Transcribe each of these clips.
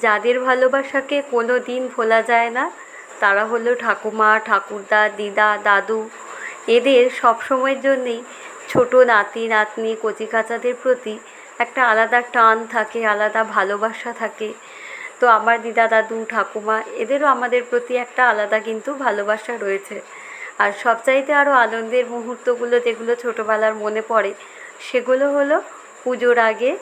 যাদের ভালোবাসাকে কোনো দিন ভোলা যায় না, তারা হলো ঠাকুমা, ঠাকুরদা, দিদা, দাদু। এদের সব সময়ের জন্যেই ছোটো নাতি, নাতনি, কচি কাচাদের প্রতি একটা আলাদা টান থাকে, আলাদা ভালোবাসা থাকে। তো আমার দিদা, দাদু, ঠাকুমা, এদেরও আমাদের প্রতি একটা আলাদা কিন্তু ভালোবাসা রয়েছে। আর সবচাইতে আরও আনন্দের মুহূর্তগুলো যেগুলো ছোটোবেলার মনে পড়ে, সেগুলো হলো পুজোর আগে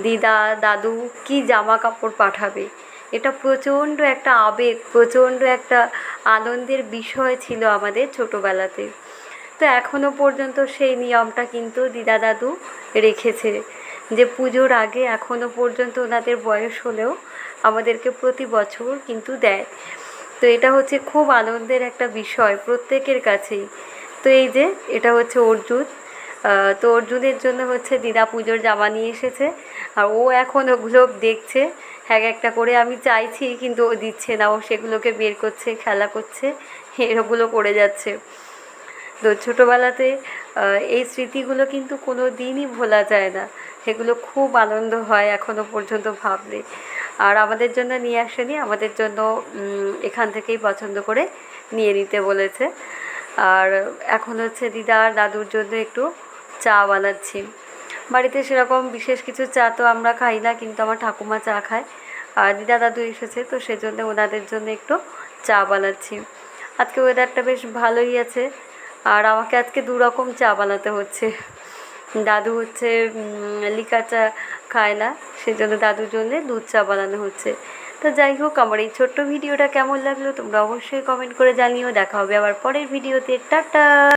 দিদা, দাদু কী জামা কাপড় পাঠাবে? এটা প্রচণ্ড একটা আবেগ, প্রচণ্ড একটা আনন্দের বিষয় ছিল আমাদের ছোটোবেলাতে। তো এখনও পর্যন্ত সেই নিয়মটা কিন্তু দিদা, দাদু রেখেছে যে পুজোর আগে এখনও পর্যন্ত ওনাদের বয়স হলেও আমাদেরকে প্রতি বছর কিন্তু দেয়। তো এটা হচ্ছে খুব আনন্দের একটা বিষয় প্রত্যেকের কাছেই। তো এই যে, এটা হচ্ছে অর্জুন। তো অর্জুনের জন্য হচ্ছে দিদা পুজোর জামা নিয়ে এসেছে। আর ও এখন ওগুলো দেখছে, এক একটা করে আমি চাইছি কিন্তু ও দিচ্ছে না। ও সেগুলোকে বের করছে, খেলা করছে, এরগুলো করে যাচ্ছে। তো ছোটোবেলাতে এই স্মৃতিগুলো কিন্তু কোনো দিনই ভোলা যায় না। সেগুলো খুব আনন্দ হয় এখনও পর্যন্ত ভাবলে। আর আমাদের জন্য নিয়ে আসেনি, আমাদের জন্য এখান থেকেই পছন্দ করে নিয়ে নিতে বলেছে। আর এখন হচ্ছে দিদা আর দাদুর জন্য একটু চা বানাচ্ছি। বাড়িতে সেরকম বিশেষ কিছু চা তো আমরা খাই না, কিন্তু আমার ঠাকুমা চা খায়। আর দিদা দাদু এসেছে, তো সেজন্য ওনাদের জন্য একটু চা বানাচ্ছি। আজকে ওয়েদারটা বেশ ভালোই আছে, আর আমাকে আজকে দু রকম চা বানাতে হচ্ছে। দাদু হচ্ছে লিকা চা খায় না, সেজন্য দাদুর জন্যে দুধ চা বানানো হচ্ছে। তো যাই হোক, আমার এই ছোট্ট ভিডিওটা কেমন লাগল তোমরা অবশ্যই কমেন্ট করে জানিও। দেখা হবে আবার পরের ভিডিওতে। টাটা!